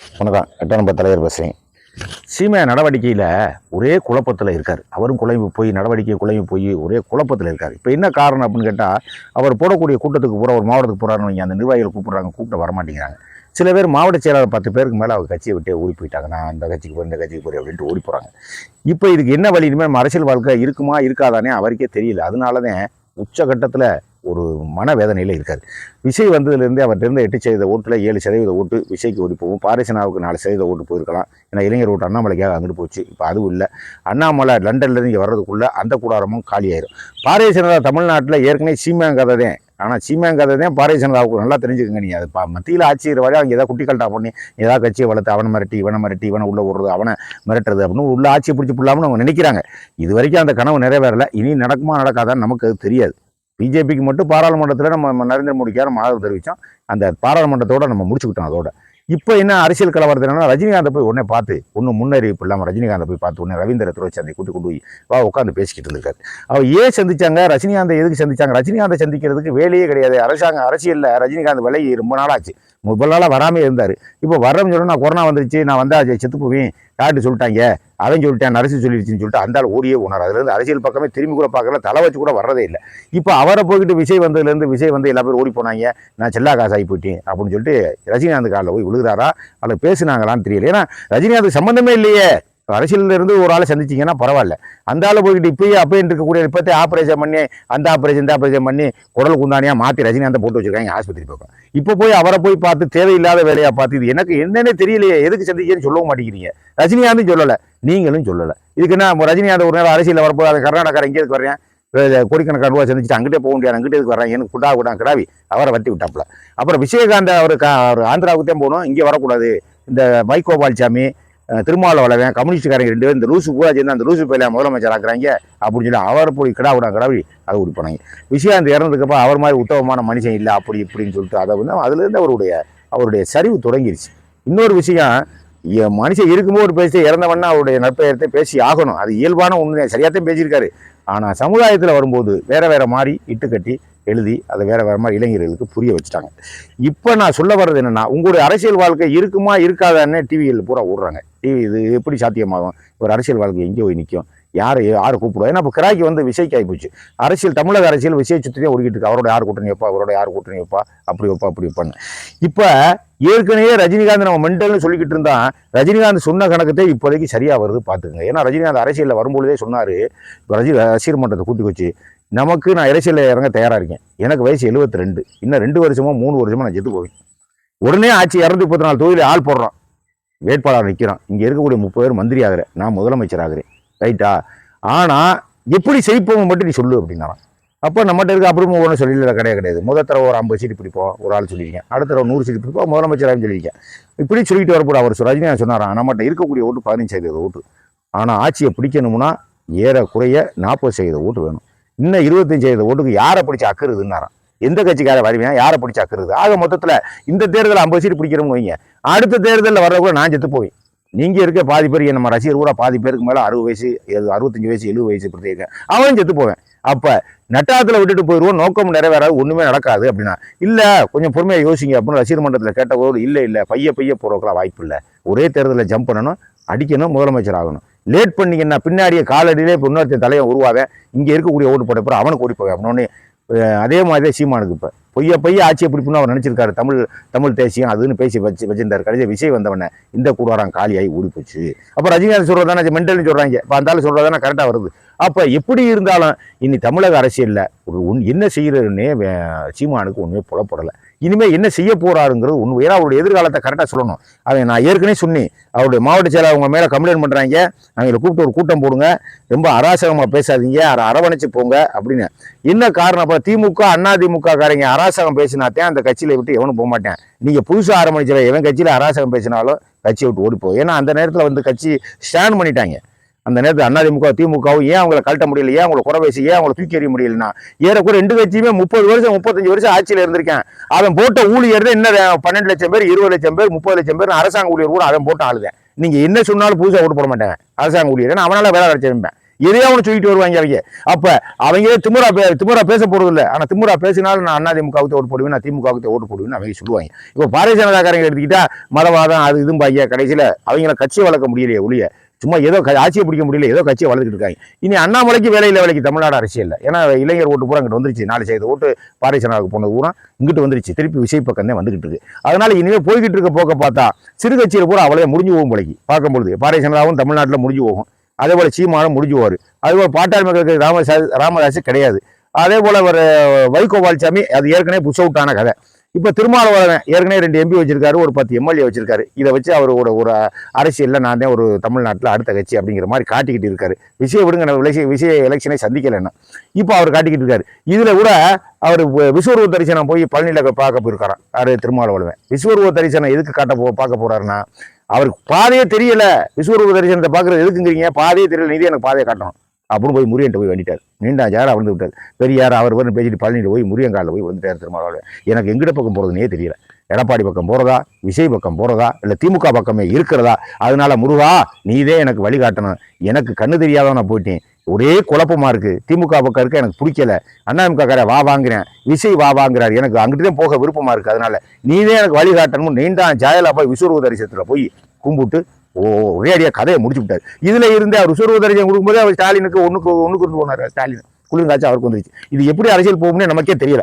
வணக்கம் எட்டாம் நம்பர் தலைவர் பேசுகிறேன் சீமை நடவடிக்கையில் ஒரே குழப்பத்தில் இருக்கார். அவரும் குழம்பு போய் நடவடிக்கை குழம்பு போய் ஒரே குழப்பத்தில் இருக்கார். இப்போ என்ன காரணம் அப்படின்னு கேட்டால் அவர் போடக்கூடிய கூட்டத்துக்கு போகிற ஒரு மாவட்டத்துக்கு போகிறாருன்னு வைங்க அந்த நிர்வாகிகள் கூப்பிட்றாங்க கூப்பிட்டு வரமாட்டேங்கிறாங்க சில பேர் மாவட்ட செயலாளர் பத்து பேருக்கு மேலே அவர் கட்சியை விட்டு ஓடி போயிட்டாங்க. நான் அந்த கட்சிக்கு போய் இந்த கட்சிக்கு போய் அப்படின்ட்டு ஓடி போகிறாங்க இப்போ இதுக்கு என்ன வழி? இனிமேல் நம்ம அரசியல் வாழ்க்கை இருக்குமா இருக்காதானே அவருக்கே தெரியல. அதனால தான் உச்சகட்டத்தில் ஒரு மனவேதனையில் இருக்கார். விஜய் வந்ததுலேருந்து அவர்கிட்ட எட்டு சதவீத ஓட்டில் ஏழு சதவீத ஓட்டு விஜய்க்கு ஓடி போகும். பாரிசனாவுக்கு நாலு சதவீத ஓட்டு போயிருக்கலாம். ஏன்னா இளைஞர் ஓட்டு அண்ணாமலைக்காக அங்கிட்டு போச்சு. இப்போ அதுவும் இல்லை. அண்ணாமலை லண்டன்லேருந்து இங்கே வர்றதுக்குள்ளே அந்த கூடாரமும் காலியாயிரும். பாரதிய ஜனதா தமிழ்நாட்டில் ஏற்கனவே சீமான் கதை தான். ஆனால் சீமான் தான் பாரதிய ஜனதாவுக்கு நல்லா தெரிஞ்சுக்கங்க நீ அது பா மத்தியில் ஆட்சியர் வரை அவங்க ஏதாவது குட்டி கல்ட்டா பண்ணி ஏதாவது கட்சியை வளர்த்து அவனை மிரட்டி இவனை மிரட்டி இவனை உள்ளே விடுறது அவனை மிரட்டுறது அப்படின்னு உள்ள ஆட்சியை பிடிச்சி பிடிலாமனு அவங்க நினைக்கிறாங்க. இது வரைக்கும் அந்த கனவு நிறைவேறலை. இனி நடக்குமா நடக்காதான்னு நமக்கு அது தெரியாது. பிஜேபிக்கு மட்டும் பாராளுமன்றத்தில் நம்ம நரேந்திர மோடிக்கு நம்ம ஆதரவு தெரிவித்தோம் அந்த பாராளுமன்றத்தோட நம்ம முடிச்சுக்கிட்டோம் அதோட. இப்போ என்ன அரசியல் கலவரத்தில் என்னன்னா ரஜினிகாந்தை போய் உடனே பார்த்து ஒன்றும் முன்னறிவிப்பு இல்லாமல் ரஜினிகாந்தை போய் பார்த்து உடனே ரவீந்திர துறைச்சாந்தை கூட்டி கொண்டு போய் வா உட்காந்து பேசிக்கிட்டு இருந்திருக்காரு. அவர் ஏன் சந்திச்சாங்க ரஜினிகாந்தை எதுக்கு சந்திச்சாங்க? ரஜினிகாந்தை சந்திக்கிறதுக்கு வேலையே கிடையாது. அரசாங்க அரசியலில் ரஜினிகாந்த் விலை ரொம்ப நாளாச்சு. முதல் நாளாக வராமே இருந்தார். இப்போ வர்றோம்னு சொன்னா நான் கொரோனா வந்துருச்சு நான் வந்தால் செத்து போவேன். காட்டு சொல்லிட்டாங்க? அவன் சொல்லிட்டேன் நரசு சொல்லிடுச்சுன்னு சொல்லிட்டு அந்த ஆள் ஓடியே போனார். அதுலேருந்து அரசியல் பக்கமே திரும்பி கூட பார்க்கல தலை வச்சு கூட வர்றதே இல்லை. இப்போ அவரை போய்கிட்டு விஜய் வந்ததுலேருந்து விஜய் வந்து எல்லா பேரும் ஓடி போனாங்க. நான் செல்லா காசு ஆகி போயிட்டேன் அப்படின்னு சொல்லிட்டு ரஜினிகாந்த் காலில் போய் விழுகிறாரா? அல்ல பேசுனாங்களான்னு தெரியல. ஏன்னா ரஜினிகாந்த் சம்மந்தமே இல்லையே. அரசியலில் இருந்து ஒரு ஆளை சந்திச்சிங்கன்னா பரவாயில்ல. அந்த ஆள் போய்கிட்டு இப்பயே அப்பயே இருக்கக்கூடிய இப்போத்தே ஆப்ரேஷன் பண்ணி அந்த ஆப்ரேஷன் இந்த ஆப்ரேஷன் பண்ணி குடல் குந்தானியாக மாற்றி ரஜினிகாந்தை போட்டு வச்சிருக்காங்க ஆஸ்பத்திரி பக்கம். இப்போ போய் அவரை போய் பார்த்து தேவையில்லாத வேலையை பார்த்து இது எனக்கு என்னென்னே தெரியலையே எதுக்கு சந்திச்சேன்னு சொல்லவும் மாட்டேங்கிறீங்க. ரஜினிகாந்தும் சொல்லலை நீங்களும் சொல்லலை. இதுக்கு என்ன ரஜினிகாந்த் ஒரு நேரம் அரசியல் வரப்போது அது கர்நாடகா இங்கே எதுக்கு வர்றேன் கோடிக்கணக்கான ரூபா சந்திச்சுட்டு அங்கிட்டே போக முடியாது அங்கிட்டே எதுக்கு வர்றேன் எனக்கு குடா குடா கிடாவி அவரை வட்டி விட்டாப்புல. அப்புறம் விஜயகாந்த் அவர் கா அவர் ஆந்திராவுக்கு தான் போகணும் இங்கே வரக்கூடாது. இந்த மைகோபால்சாமி சாமி திருமாவளவன் கம்யூனிஸ்டுக்காரங்க ரெண்டு பேரும் இந்த லூசு பூரா சேர்ந்து அந்த லூசு பையில முதலமைச்சர் ஆக்குறாங்க அப்படின்னு சொல்லி அவரை போய் கிடா விடா கிடாவி அதை விட்டு விஷயம் விஜயகாந்த் இறந்ததுக்கப்புறம் அவர் மாதிரி உத்தமமான மனுஷன் இல்லை அப்படி இப்படின்னு சொல்லிட்டு அதை வந்து அதுலேருந்து அவருடைய அவருடைய சரிவு தொடங்கிருச்சு. இன்னொரு விஷயம் மனுஷன் இருக்கும்போது பேசி இறந்தவன்னா அவருடைய நற்பெயரத்தை பேசி ஆகணும். அது இயல்பான உண்மை சரியாத்தான் பேசியிருக்காரு. ஆனால் சமுதாயத்தில் வரும்போது வேற வேற மாதிரி இட்டு கட்டி எழுதி அதை வேற வேற மாதிரி இளைஞர்களுக்கு புரிய வச்சுட்டாங்க. இப்போ நான் சொல்ல வர்றது என்னன்னா உங்களுடைய அரசியல் வாழ்க்கை இருக்குமா இருக்காதான்னு டிவியில் பூரா விடுறாங்க டிவி இது எப்படி சாத்தியமாகும்? ஒரு அரசியல் வாழ்க்கை எங்கே போய் நிற்கும் யார் யாரை கூப்பிடுவோம் ஏன்னா இப்போ கிராக்கி வந்து விசைக்கு ஆகிப்போச்சு அரசியல் தமிழக அரசியல் விசை சுற்றியே ஓடிக்கிட்டு இருக்கு. அவரோட யார் கூட்டணி வைப்பா? அவரோட யார் கூட்டணி வைப்பா? அப்படி வைப்பா அப்படி வைப்பான்னு. இப்போ ஏற்கனவே ரஜினிகாந்த் நம்ம மென்டல்னு சொல்லிக்கிட்டு இருந்தா ரஜினிகாந்த் சொன்ன கணக்கத்தை இப்போதைக்கு சரியாக வருது பார்த்துக்கங்க ஏன்னா ரஜினிகாந்த் அரசியலில் வரும்பொழுதே சொன்னார் இப்போ ரஜி ரசிகர் மன்றத்தை கூட்டி வச்சு நமக்கு நான் அரசியலில் இறங்க தயாராக இருக்கேன். எனக்கு வயசு 72 ரெண்டு இன்னும் ரெண்டு வருஷமோ மூணு வருஷமோ நான் செத்து போவேன். உடனே ஆட்சி இரநூத்தி முப்பத்தி நாலு தொகுதியில் ஆள் போடுறோம் வேட்பாளர் நிற்கிறோம் இங்கே இருக்கக்கூடிய முப்பது பேர் மந்திரி ஆகிறேன் நான் முதலமைச்சர் ஆகிறேன். ரைட்டா ஆனால் எப்படி செய்ப்போம் மட்டும் நீ சொல்லு அப்படின்னா அப்போ நம்மகிட்ட இருக்க அப்புறம் ஒன்றும் சொல்லல கிடையாது கிடையாது. முதல் தடவை ஒரு ஐம்பது சீட்டு பிடிப்போம். ஒரு ஆள் சொல்லியிருக்கேன். அடுத்த தடவை நூறு சீட்டு பிடிப்போம். முதலமைச்சராக சொல்லியிருக்கேன். இப்படி சொல்லிட்டு வரக்கூடாது அவர் சொ- ரஜினிகாந்த் சொன்னாராம் நம்மகிட்ட இருக்கக்கூடிய ஓட்டு பதினஞ்சு சதவீத ஓட்டு. ஆனால் ஆட்சியை பிடிக்கணும்னா ஏறக்குறைய நாற்பது சதவீத ஓட்டு வேணும். இன்னும் இருபத்தஞ்சு ஓட்டுக்கு யாரை பிடிச்சி அக்கறுதுன்னாராம். எந்த கட்சிக்கார வருவேன் யாரை பிடிச்சி அக்குறது? ஆக மொத்தத்தில் இந்த தேர்தலில் ஐம்பது சீட்டு பிடிக்கிறவங்க வைங்க. அடுத்த தேர்தலில் வர்ற கூட நான் செத்து போவேன். நீங்கள் இருக்க பாதி பேர் நம்ம ரசிகர் கூட பாதி பேருக்கு மேலே அறுபது வயசு எழு- அறுபத்தஞ்சு வயசு எழுபது வயசு இப்படி இருக்கேன் அவன் செத்து போவேன். அப்போ நட்டாத்தில் விட்டுட்டு போயிடுவோம் நோக்கம் நிறைவேறாது. ஒன்றுமே நடக்காது அப்படின்னா. இல்லை கொஞ்சம் பொறுமையாக யோசிங்க அப்படின்னு ரசிகர் மன்றத்தில் கேட்டபோது இல்லை இல்லை பைய பைய போகிறதுக்குலாம் வாய்ப்பு இல்லை. ஒரே தேர்தலில் ஜம்ப் பண்ணணும் அடிக்கணும் முதலமைச்சர் ஆகணும். லேட் பண்ணீங்கன்னா பின்னாடியே காலடியிலே இப்போ தலையை உருவாவேன் இங்கே இருக்கக்கூடிய ஓட்டு போட்ட அப்புறம் அவனுக்கு ஓடி போவேன் அப்படின்னு அதே மாதிரி தான் சீமானுக்கு இப்போ. பொய்ய பொய்ய ஆட்சியை பிடிப்புன்னு அவர் நினச்சிருக்காரு. தமிழ் தமிழ் தேசியம் அதுன்னு பேசி வச்சு வச்சிருந்தாரு. கடைசி விஷயம் வந்தவனே இந்த கூடாரம் காலியாகி ஓடி போச்சு அப்போ ரஜினிகாந்த் சொல்கிறதானே மென்டல்னு சொல்கிறாங்க இப்போ அந்தாலும் சொல்கிறது தானே கரெக்டாக வருது. அப்போ எப்படி இருந்தாலும் இனி தமிழக அரசியலில் ஒரு உன் என்ன செய்கிறதுன்னே சீமானுக்கு ஒன்றுமே புலப்படலை. இனிமேல் என்ன செய்ய போறாருங்கிறது உண்மை. ஏன்னா அவருடைய எதிர்காலத்தை கரெக்டாக சொல்லணும். அதை நான் ஏற்கனவே சொன்னேன். அவருடைய மாவட்ட செயலாளர் அவங்க மேலே கம்ப்ளைண்ட் பண்ணுறாங்க அவங்களை கூப்பிட்டு ஒரு கூட்டம் போடுங்க. ரொம்ப அராசகமாக பேசாதீங்க. அதை அரவணைச்சு போங்க அப்படின்னு. என்ன காரணம்? அப்போ திமுக அண்ணா திமுக காரங்க அராசகம் பேசினாத்தேன் அந்த கட்சியில் விட்டு எவனும் போக மாட்டேன். நீங்கள் புதுசாக ஆரம்பிச்சிட எவன் கட்சியில் அராசகம் பேசினாலும் கட்சியை விட்டு ஓடிப்போம் ஏன்னா அந்த நேரத்தில் வந்து கட்சி ஸ்டாண்ட் பண்ணிட்டாங்க. அந்த நேரத்தில் அதிமுக திமுகவும் ஏன் அவங்களை கழட்ட முடியல? ஏன் அவங்களை குறை பேசி ஏன் அவங்களை தூக்கி எறிய முடியலன்னா? ஏறக்குற ரெண்டு கட்சியுமே முப்பது வருஷம் முப்பத்தஞ்சு வருஷம் ஆட்சியில் இருந்திருக்கேன். அவன் போட்ட ஊழியர் தான் என்ன பன்னெண்டு லட்சம் பேர் இருபது லட்சம் பேர் முப்பது லட்சம் பேர் அரசாங்க ஊழியர் கூட அவன் போட்ட ஆளுதான் நீங்கள் என்ன சொன்னாலும் புதுசாக ஓட்டு போட மாட்டேன் அரசாங்க ஊழியர். நான் அவனால் வேலை கிடைச்சிருப்பேன் எதையோ ஒன்று சொல்லிட்டு வருவாங்க அவங்க. அப்போ அவங்களே திமுறா பே திமுறா பேச போகிறது இல்லை. ஆனால் திமுறா பேசினாலும் நான் அதிமுகவுக்கு ஓட்டு போடுவேன் நான் திமுகவுக்கு ஓட்டு போடுவேன்னு அவங்க சொல்லுவாங்க. இப்போ பாரதிய ஜனதாக்காரங்க எடுத்துக்கிட்டா மதவாதம் அது இதும்பாங்க கடைசியில் அவங்கள கட்சியை வளர்க்க முடியலையே ஒழிய சும்மா ஏதோ ஆட்சியை பிடிக்க முடியல ஏதோ கட்சியை வளர்த்துக்கிட்டு இருக்காங்க. இனி அண்ணாமலைக்கு வேலையில் வேலைக்கு தமிழ்நாடு அரசியல் ஏன்னா இளைஞர் ஓட்டு பூரா அங்கிட்டு வந்துருச்சு. நாலு சதவீத ஓட்டு பாரதிய போனது பூரா இங்கிட்டு வந்துருச்சு. திருப்பி விசை பக்கம் தான் வந்துகிட்டு இருக்கு. அதனால இனிமேல் போய்கிட்டு இருக்க போக்க பார்த்தா சிறு கட்சியில் பூரா அவ்வளோ முடிஞ்சு போகும் போலைக்கு. பார்க்கும்பொழுது பாரதிய தமிழ்நாட்டில் முடிஞ்சு போகும். அதே போல் சீமானும் முடிஞ்சு போவார். அதே பாட்டாளி மக்களுக்கு ராமதாஸ் ராமதாஸ் கிடையாது. அதே போல் ஒரு வைகோ வால்சாமி அது ஏற்கனவே புஷ் அவுட்டான கதை. இப்போ திருமாவளவன் ஏற்கனவே ரெண்டு எம்பி வச்சிருக்காரு ஒரு பத்து எம்எல்ஏ வச்சிருக்காரு. இதை வச்சு அவரோட ஒரு அரசியலில் நான் தான் ஒரு தமிழ்நாட்டில் அடுத்த கட்சி அப்படிங்கிற மாதிரி காட்டிக்கிட்டு இருக்காரு. விஷய விடுங்க நம்ம விளைச்சி விஷய எலெக்ஷனை சந்திக்கலைன்னா இப்போ அவர் காட்டிக்கிட்டு இருக்காரு. இதில் கூட அவர் விஸ்வரூப தரிசனம் போய் பழனியில் பார்க்க போயிருக்காராம். யாரு? திருமாவளவன். விஸ்வரூப தரிசனம் எதுக்கு காட்ட போ பார்க்க போகிறாருன்னா அவருக்கு பாதையே தெரியலை. விஸ்வரூப தரிசனத்தை பார்க்குறது எதுக்குங்கிறீங்க? பாதையே தெரியல. நீதே எனக்கு பாதையை காட்டணும். அப்படின்னு போய் முருகன்ட்ட போய் வேண்டிட்டார். நீண்டா யார் விழுந்து விட்டார். பெரியார் அவர் வந்து பேசிட்டு பழனியில் போய் முருகன் காலில் போய் விழுந்துட்டார் திருமாவளவன். எனக்கு எங்கிட்ட பக்கம் போகிறதுனே தெரியல. எடப்பாடி பக்கம் போகிறதா விஜய் பக்கம் போகிறதா இல்லை திமுக பக்கமே இருக்கிறதா? அதனால முருகா நீதே எனக்கு வழிகாட்டணும் எனக்கு கண்ணு தெரியாதவன் நான் போயிட்டேன். ஒரே குழப்பமா இருக்கு. திமுக பக்கம் இருக்க எனக்கு பிடிக்கல. அண்ணாதிமுக கார வா வாங்குறேன். விசை வா வாங்குறாரு. எனக்கு அங்கிட்டு தான் போக விருப்பமாக இருக்குது அதனால நீதே எனக்கு வழிகாட்டணும் நீண்டான் ஜாயலா போய் விஸ்வரூப தரிசனத்தில் போய் கும்பிட்டு ஓ ஒரே அடியா கதையை முடிச்சு விட்டாரு. இதுல இருந்து அவர் விஸ்வரூப தரிசனம் கொடுக்கும்போது அவர் ஸ்டாலினுக்கு ஒன்றுக்கு ஒன்றுக்கு இருந்து போனார். ஸ்டாலின். குளிர்காய்ச்சி அவருக்கு வந்துருச்சு. இது எப்படி அரசியல் போகும்னு நமக்கே தெரியல.